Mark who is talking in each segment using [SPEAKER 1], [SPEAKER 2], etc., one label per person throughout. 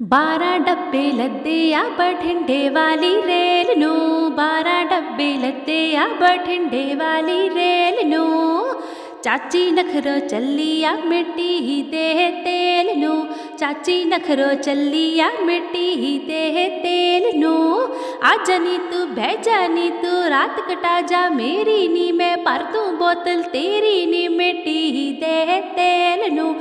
[SPEAKER 1] ਬਾਰਾਂ ਡੱਬੇ ਲੱਦੇ ਆ ਬਠਿੰਡੇ ਵਾਲੀ ਰੇਲ ਨੂੰ ਬਾਰਾਂ ਡੱਬੇ ਲੱਦੇ ਆ ਬਠਿੰਡੇ ਵਾਲੀ ਰੇਲ ਨੂੰ ਚਾਚੀ ਨਖਰੋ ਚੱਲੀ ਆ ਮਿੱਟੀ ਦੇ ਤੇਲ ਨੂੰ ਚਾਚੀ ਨਖਰੋ ਚੱਲੀ ਆ ਮਿੱਟੀ ਦੇ ਤੇਲ ਨੂੰ ਅੱਜ ਨੀ ਤੂੰ ਬਹਿ ਜਾ ਨੀ ਤੂੰ ਰਾਤ ਕਟਾ ਜਾ ਮੇਰੀ ਨੀ ਮੈਂ ਭਰ ਦੂੰ ਬੋਤਲ ਤੇਰੀ ਨੀ ਮਿੱਟੀ ਦੇ ਤੇਲ ਨੂੰ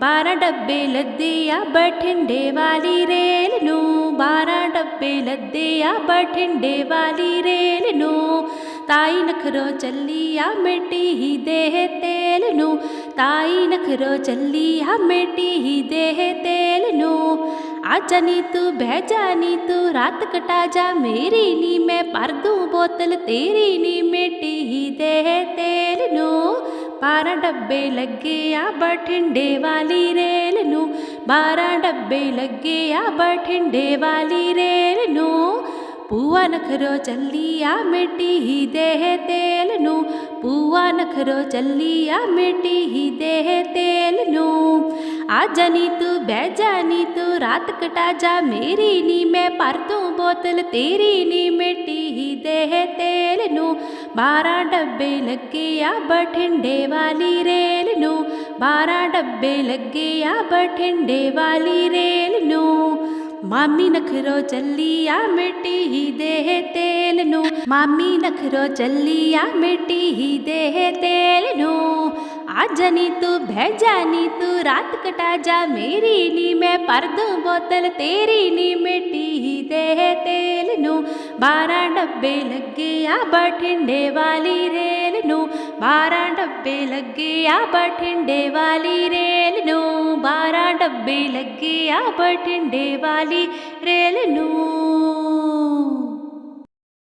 [SPEAKER 1] ਬਾਰਾਂ ਡੱਬੇ ਲੱਦੇ ਆ, ਬਠਿੰਡੇ ਵਾਲੀ ਰੇਲ ਨੂੰ। ਬਾਰਾਂ ਡੱਬੇ ਲੱਦੇ ਆ, ਬਠਿੰਡੇ ਵਾਲੀ ਰੇਲ ਨੂੰ। ਤਾਈ ਨਖਰੋ ਚੱਲੀ ਆ, ਮਿੱਟੀ ਹੀ ਦੇ ਤੇਲ ਨੂੰ। ਤਾਈ ਨਖਰੋ ਚੱਲੀ ਆ, ਮਿੱਟੀ ਦੇ ਤੇਲ ਨੂੰ। ਅੱਜ ਨੀ ਤੂੰ ਬਹਿ ਜਾ ਨੀ, ਤੂੰ ਰਾਤ ਕਟਾ ਜਾ, ਮੇਰੀ ਨੀ। ਮੈਂ ਭਰ ਦੂੰ ਬੋਤਲ, ਤੇਰੀ ਨੀ, ਮਿੱਟੀ ਹੀ ਦੇ ਤੇਲ ਨੂੰ। ਬਾਰਾਂ ਡੱਬੇ ਲੱਗੇ ਆ ਬਠਿੰਡੇ ਵਾਲੀ ਰੇਲ ਨੂੰ। ਬਾਰਾਂ ਡੱਬੇ ਲੱਗੇ ਆ ਬਠਿੰਡੇ ਵਾਲੀ ਰੇਲ ਨੂੰ। ਪੂਆ ਨਖਰੋ ਚੱਲੀ ਆ ਮਿੱਟੀ ਹੀ ਦੇ ਤੇਲ ਨੂੰ। ਪੂਆ ਨਖਰੋ ਚੱਲੀ ਆ ਮਿੱਟੀ ਹੀ ਦੇ ਤੇਲ ਨੂੰ। ਆ ਨੀ ਤੂੰ ਬਹਿ ਜਾ ਰਾਤ ਕਟਾ ਜਾ ਮੇਰੀ ਨੀ, ਮੈਂ ਭਰ ਦੂੰ ਬੋਤਲ ਤੇਰੀ ਨੀ, ਮਿੱਟੀ ਹੀ ਦੇ ਤੇਲ ਨੂੰ। ਬਾਰਾਂ ਡੱਬੇ ਲੱਗੇ ਆ ਬਠਿੰਡੇ ਵਾਲੀ ਰੇਲ ਨੂੰ। ਬਾਰਾਂ ਡੱਬੇ ਲੱਗੇ ਆ ਬਠਿੰਡੇ ਵਾਲੀ ਰੇਲ ਨੂੰ। ਮਾਮੀ ਨਖਰੋ ਚੱਲੀ ਆ ਮਿੱਟੀ ਹੀ ਦੇ ਤੇਲ ਨੂੰ। ਮਾਮੀ ਨਖਰੋ ਚੱਲੀ ਆ ਮਿੱਟੀ ਹੀ ਦੇ ਤੇਲ ਨੂੰ। ਅੱਜ ਨੀ ਤੂੰ ਬਹਿ ਜਾ ਨੀ ਤੂੰ ਰਾਤ ਕਟਾ ਜਾ ਮੇਰੀ ਨੀ ਮੈਂ ਭਰ ਦੂੰ ਬੋਤਲ ਤੇਰੀ ਨੀ ਮਿੱਟੀ ਦੇ ਤੇਲ ਨੂੰ ਬਾਰਾਂ ਡੱਬੇ ਲੱਗੇ ਆ ਬਠਿੰਡੇ ਵਾਲੀ ਰੇਲ ਨੂੰ ਬਾਰਾਂ ਡੱਬੇ ਲੱਗੇ ਆ ਬਠਿੰਡੇ ਵਾਲੀ ਰੇਲ ਨੂੰ ਬਾਰਾਂ ਡੱਬੇ ਲੱਗੇ ਆ ਬਠਿੰਡੇ ਵਾਲੀ ਰੇਲ ਨੂੰ